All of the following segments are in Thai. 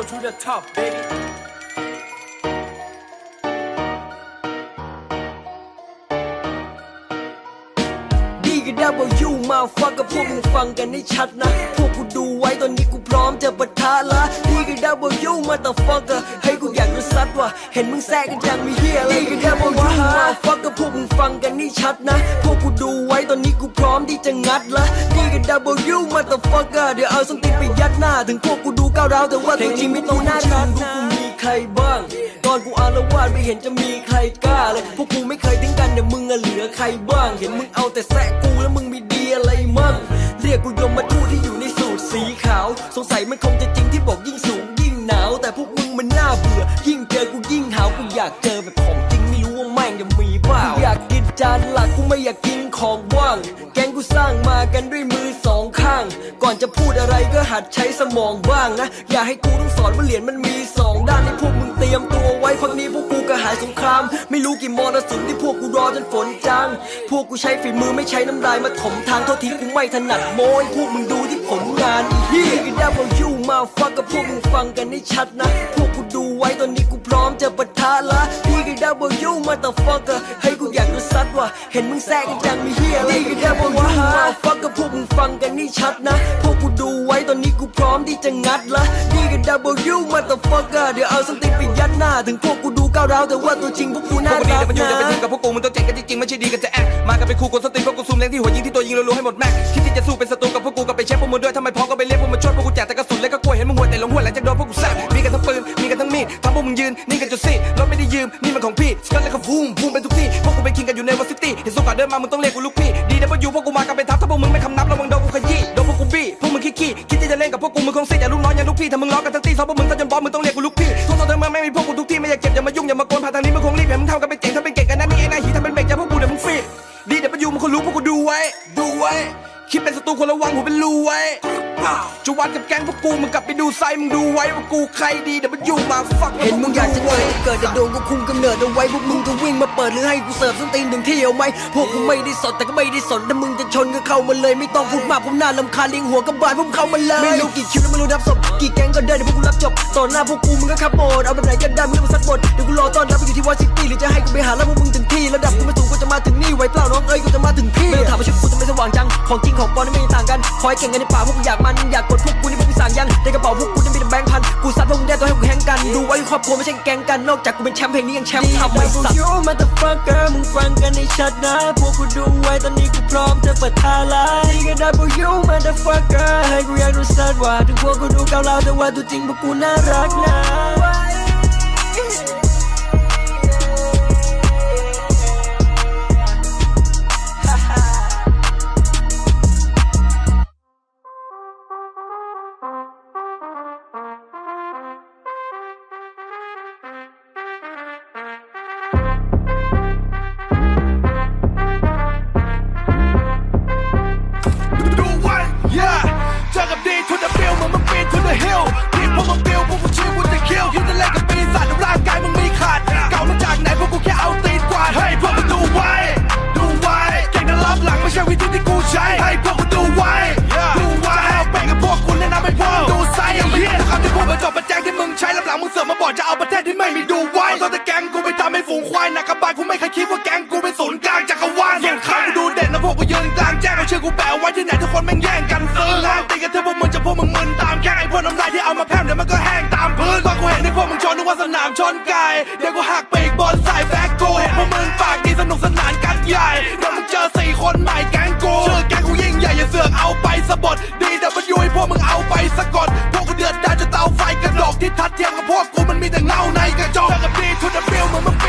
go to the top baby ดีกับดับเบิลยูมาฟังกับพวกมึงฟังกันให้ชัดนะ พวกกูดูไว้ตอนนี้กูพร้อมจะปะทะละดีกับดับเบิลยูมาแต่ฟังกันให้ ซัดว่ะเห็นมึงแซกกันจังมีเฮียอะไรดีกับดับเบิลยูมาฟังกับพวกมึงฟังกันให้ชัดนะ พวกกูดูไว้ตอนนี้กูพร้อมที่จะงัดละดีกับดับเบิลยูมาแต่ฟังกันเดี๋ยวเอาส้นตีนไปยัดหน้า ถึงพวกกูดูก้าวร้าวแต่ว่าตัวจริงไม่ต้องหน้าชันดูกูมีใครบ้าง ตอนกูอารวาสไม่เห็นจะมีใครกล้าเลย พวกกูไม่เคยทิ้งกันเดี๋ยวมึงอะเหลือใครบ้าง เห็นมึงเอาแต่แซะกูแล้วมึงมีดีอะไรมั่ง เรียกกูยมมาทูตที่อยู่ในสูตรสีขาว สงสัยมันคง ด้วยมือสองข้าง ก่อนจะพูดอะไรก็หัดใช้สมองบ้างนะ อย่าให้กูต้องสอนว่าเหรียญมันมีสองด้านให้พวกมึงเตรียมตัวไว้พักนี้พวกกูก็หายสงคราม ไม่รู้กี่มรสุมที่พวกกูรอจนฝนจาง พวกกูใช้ฝีมือไม่ใช้น้ำลายมาถมทางโทษทีกูไม่ถนัดโมยพวกมึงดูที่ผลงานอีเหี้ยดับเบิลยูมาฟังกับพวกมึงฟังกันให้ชัดนะ พวกกูดูไว้ตอนนี้กูพร้อมจะปะทะละพี่กับดับเบิลยูมาแต่ฟังกันให้กูอยากจะซัดว่ะเห็นมึงแซกกันจังมีเฮียอะไรกับ ฟังกันให้ชัดนะ พวกกูดูไว้ตอนนี้กูพร้อมที่จะงัดละพี่กับดับเบิลยูมาแต่ฟังกันเดี๋ยวเอาส้นตีนไปยัดหน้า ถึงพวกกูดูก้าวร้าวแต่ว่าตัวจริงพวกกูน่ากกูดีรัแต่กมันอยู่จะไปนะถึงกับพวกกูมึงต้องเจ๋งกันจริงๆไม่ใช่ดีกันจะแอคมากันเป็นคู่กดสติพวกกูซูมเล็งที่หัวยิงที่ตัวยิงรัวๆให้หมดแม็กคิดที่จะสู้เป็นศัตรูกับพวกกูก็ไปเช็คพวกมึงด้วยทำไมพร้อมก็ไปเรียกพวกมันช่วยพวกกูแจกแต่กระสุนและก็กลัวเห็นมึงหัวแต่ลงหัวหลังจากโดนพวกกูแซบมีกันทั้งปืนมีกันทั้งมีดทำพวกมึงยืนนิ่งกันจุดสี่รถไม่ได้ยืมนี่มันของพี่สกันแล้วก็ฟูมฟูมเป็นทุกที่พ อซิตี้เห็นสุกาเดินมามึงต้องเรียกกูลูกพี่ดีแต่พออยู่พวกกูมากันเป็นทัพถ้าพวกมึงไม่คำนับระวังโดนกูขยี้โดนพวกกูบี้พวกมึงขี้ขี้คิดที่จะเล่นกับพวกกูมึงคงเสียแต่ลูกน้องอย่างลูกพี่ถ้ามึงล้อกันทั้งตีซ้อมพวกมึงซะจนบอสมึงต้องเรียกกูลูกพี่ทุกตอนเธอมาไม่มีพวกกูทุกที่ไม่อยากเจ็บอย่ามายุ่งอย่ามาโกนผ่านทางนี้มึงคงรีบเห็นมึงทำกันเป็นเก่งถ้าเป็นเก่งกันนั่นนี่ไอ้นายหีทำเป็นเบรกอย่าพวกกูเดี๋ยวมึงฟรีดีแต่พออยู่มึงคนรู้พวกกูดูไว้ดูไว้คิดเป็นศัตรูคนระวังหัวเป็นรูไว้ จะวัดกับแก๊งพวกกูมึงกลับไปดูไซมึงดูไว้ว่ากูใครดีแต่มันอยู่มาฟักเห็นมึงอยากจะเกิดก็เกิดแต่โดนกูคุมกำเนิดเอาไว้พวกมึงจะวิ่งมาเปิดหรือให้กูเสิร์ฟส้นตีนถึงที่เอาไหมพวกกูไม่ได้สนแต่ก็ไม่ได้สนถ้ามึงจะชนก็เข้ามาเลยไม่ต้องพูดมากผมน่าลำคาญเลี้ยงหัวกับบานพวกมึงเข้ามาเลยไม่รู้กี่คิวแล้วไม่รู้นับศพกี่แก๊งก็เดินเดี๋ยวพวกกูรับจบต่อหน้าพวกกูมึงก็ขับโหมดเอาแบบไหนก็ได้มึงต้องมาสักบทเดี๋ยวกูรอต้อนรับไปอยู่ที่วอชิงตันหรือจะให้กูไปหาแล้วพวกมึงถึงที่ระดับกูไม่สูงกูจะมาถึงนี่ ไว้เปล่าน้องเอ้ยกูจะมาถึงที่ไม่ต้องถามว่าชุดกูจะไม่สว่างจัง ของจริงของปลอมนี่ไม่ต่างกันคอยเก่งกันในป่าพวกกูอยากมันอยากกดพวกกูนี่พวกกูสั่งยังในกระเป๋าพวกกูจะมีแต่แบงค์พันกูซัดพวกมึงได้ตัวให้กูแข่งกันดูไว้ครอบครัวไม่ใช่แก๊งกันนอกจากกูเป็นแชมป์เพลงนี้ยังแชมป์ทำไมสัตว์ You motherfucker มึงฟังกันให้ชัดนะพวกกูดูไว้ตอนนี้กูพร้อมจะเปิดทาลายนี่ก็ W motherfucker ให้กูอยากรู้สักว่าถึงพวกกูดูก้าวร้าวแต่ว่าตัวจริงพวกกูน่ารักนะ วกมึงบิลพวกกูชื่อกูจะคิลคิดจะเล่นกับปีศาจแต่ร่างกายมึงไม่ขาด เก่ามาจากไหนพวกกูแค่เอาตีนกวาดให้พวกมึงดูไว้ ดูไว้เก่งนะรับหลังไม่ใช่วิธีที่กูใช้ให้พวกมึงดูไว้ดูไว้จะเอาไปกับพวกกูแนะนำให้พวกมึงดูไซส์ยังไม่เห็นคำที่พูดมาจบมาแจ้งที่มึงใช้รับหลังมึงเสือกมาบอกจะเอาประเทศที่ไม่มีดูไว้ตอนแต่แก๊งกูไปทำให้ฝูงควายหนักกระบาลกูไม่เคยคิดว่าแก๊งกูเป็ ห้งตามพื้นตอนกูเห็นในพวกมึงชนนึกว่าสนามชนไก่เดี๋ยวกูหักปีกบนสายแบ็คโกเห็นพวกมึงปากดีสนุกสนานกันใหญ่เดี๋ยวมึงเจอสี่คนใหม่แก๊งกูชื่อแก๊งกูยิ่งใหญ่อย่าเสือกเอาไปสะบัดดีแต่มันยู่ให้พวกมึงเอาไปสะกดพวกกูเดือดดาลจนเตาไฟกระดกที่ทัดเทียมกับพวกกูมันมีแต่เงาในกระจกเจอกับดีทุนเดบิลมึง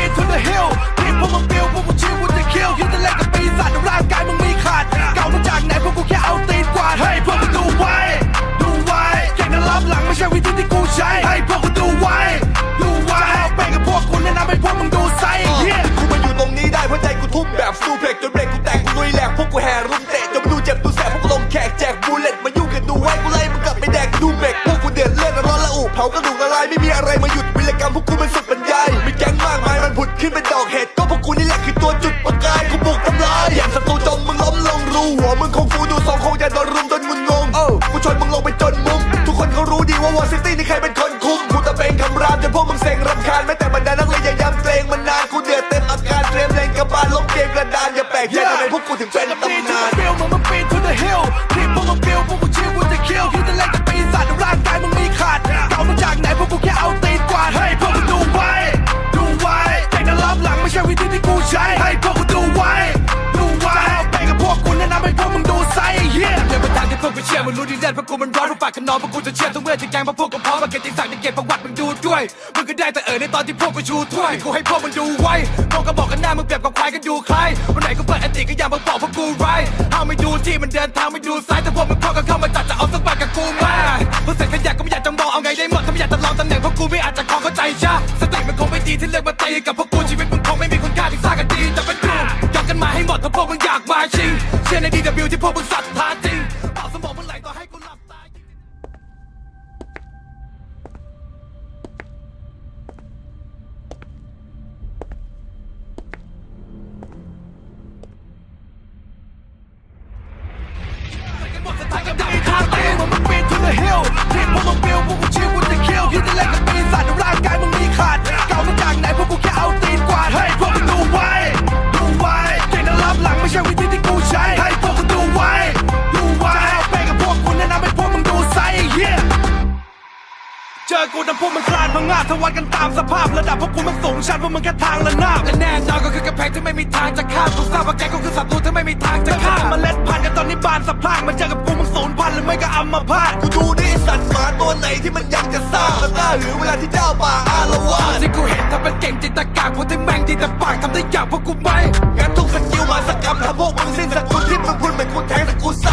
วกกูแห่รุมเตะจนดูเจ็บดูแสบพวกลงแขกแจกบูเลตมายุ่งกันดูไว้กูไล่มึงกลับไปแดกดูเมกพวกกูเดือดเลือดร้อนละอุเผากระดูกละลายไม่มีอะไรมาหยุดวิรกรรมพวกกูมันสุดบรรยายมีแก๊งมากมายมันผุดขึ้นเป็นดอกเห็ดก็พวกกูนี่แหละคือตัวจุดประกายกูบุกทำลายอย่างศัตรูจมมึงล้มลงรูหัวมึงคงฟูดูสองคงจะโดนรุมจนมึงงงเออกูชนมึงลงไปจนมุมทุกคนเขารู้ดีว่าวอร์ซิตี้นี่ใครเป็นคนคุมกูตะเบงคำรามจนพวกมึงเซ็งรำคาญแม้แต่บรรดา กแยกทำไมพวกกูถึงเป็นตำนานเฟลเหมือนมันปีน to the hill คลิปพวกมันฟิลพวกกูชิลกูจะเคี้ยวคิดจะเล่นกับปีศาจร่างกายมึงมีขาดเก่ามาจากไหนพวกกูแค่เอาตีนกวาดให้พวกกูดูไว้ดูไว้แต่การรับหลังไม่ใช่วิธีที่กูใช้ให้พวกกูดูไว้ดูไว้แต่กับพวกกูแนะนำให้พวกมึงดูไซเฮียเดินไปทางที่พวกกูเชื่อมึงรู้ดีแน่พวกกูมันร้อนพวกปากกันนอนพวกกูจะเชื่อทุกเมื่อที่แกงพวกกูพร้อมมาเก็บที่สั่งในเก็บพวก วยมึงก็ได้แต่เอ่ยในตอนที่พวกกูชูถ้วยกูให้พวกมึงดูไว้พวกก็บอกกันหน้ามึงเปรียบกับควายกันดูใครวันไหนกูเปิดแอนติก็ยังมาบอกพวกกูไรห้ามไม่ดูที่มันเดินทางไม่ดูซ้ายแต่พวกมึงพอกันเข้ามาจัดจะเอาสักบาทกับกูมาพวกเสร็จขยะก็ไม่อยากจะมองเอาไงได้หมดถ้าไม่อยากจะลองตำแหน่งพวกกูไม่อาจจะครองเข้าใจชะสติมันคงไม่ดีที่เลือกมาตีกับพวกกูชีวิตมึงคงไม่มีคุณค่าที่สร้างกันดีแต่เป็นกูยอกกันมาให้หมดถ้าพวกมึงอยากมาชิงเชื่อใน DW ที่พวกมึงศรัทธาจริง พวกมึงเปิวพวกกูชิว with the kill คิดจะเล่นกับปีศาจแต่ร่างกายมึงมีขาดเก่ามาจากไหนพวกกูแค่เอาตีนกวาดให้พวกมึงดูไว้ดูไว้เก่งนะรับหลังไม่ใช่วิธีที่กูใช้ให้พวกมึงดูไว้ดูไว้จะเอาไปกับพวกกูแนะนำให้พวกมึงดูไซส์ yeah เจอกูนะพวกมันคลานพังงาดทวัดกันตามสภาพระดับพวกกูมันสูงชันพวกมึงแค่ทางละนาบและแน่นอนก็คือกระแพงที่ไม่มีทางจะข้ามถูกทราบว่าแกก็คือศัตรูที่ไม่มีทางจะข้ามเมล็ดพันธุ์กันตอนนี้บานสะพรั่งมันเจอกับกูมึงสูญพันธุ์หรือไม่ก็อัมพาตกูดู สัตว์หมาตัวไหนที่มันยังจะซ่ามันกล้าหรือเวลาที่เจ้าป่าอารวาสที่กูเห็นทำเป็นเก่งจิตตะกากพวกที่แม่งดีแต่ปากทำได้อย่างพวกกูไม่งั้นทุกสกิลมาสกรรมทำพวกมึงสิ้นสกุลที่มึงพูดเหมือนกูแทงแต่กูไซ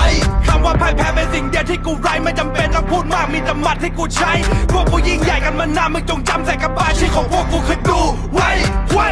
คำว่าพ่ายแพ้เป็นสิ่งเดียวที่กูไร้ไม่จำเป็นต้องพูดมากมีแต่หมัดที่กูใช้พวกกูยิ่งใหญ่กันมานานมึงจงจำใส่กับบาชีของพวกกูคือดูไว้ไว้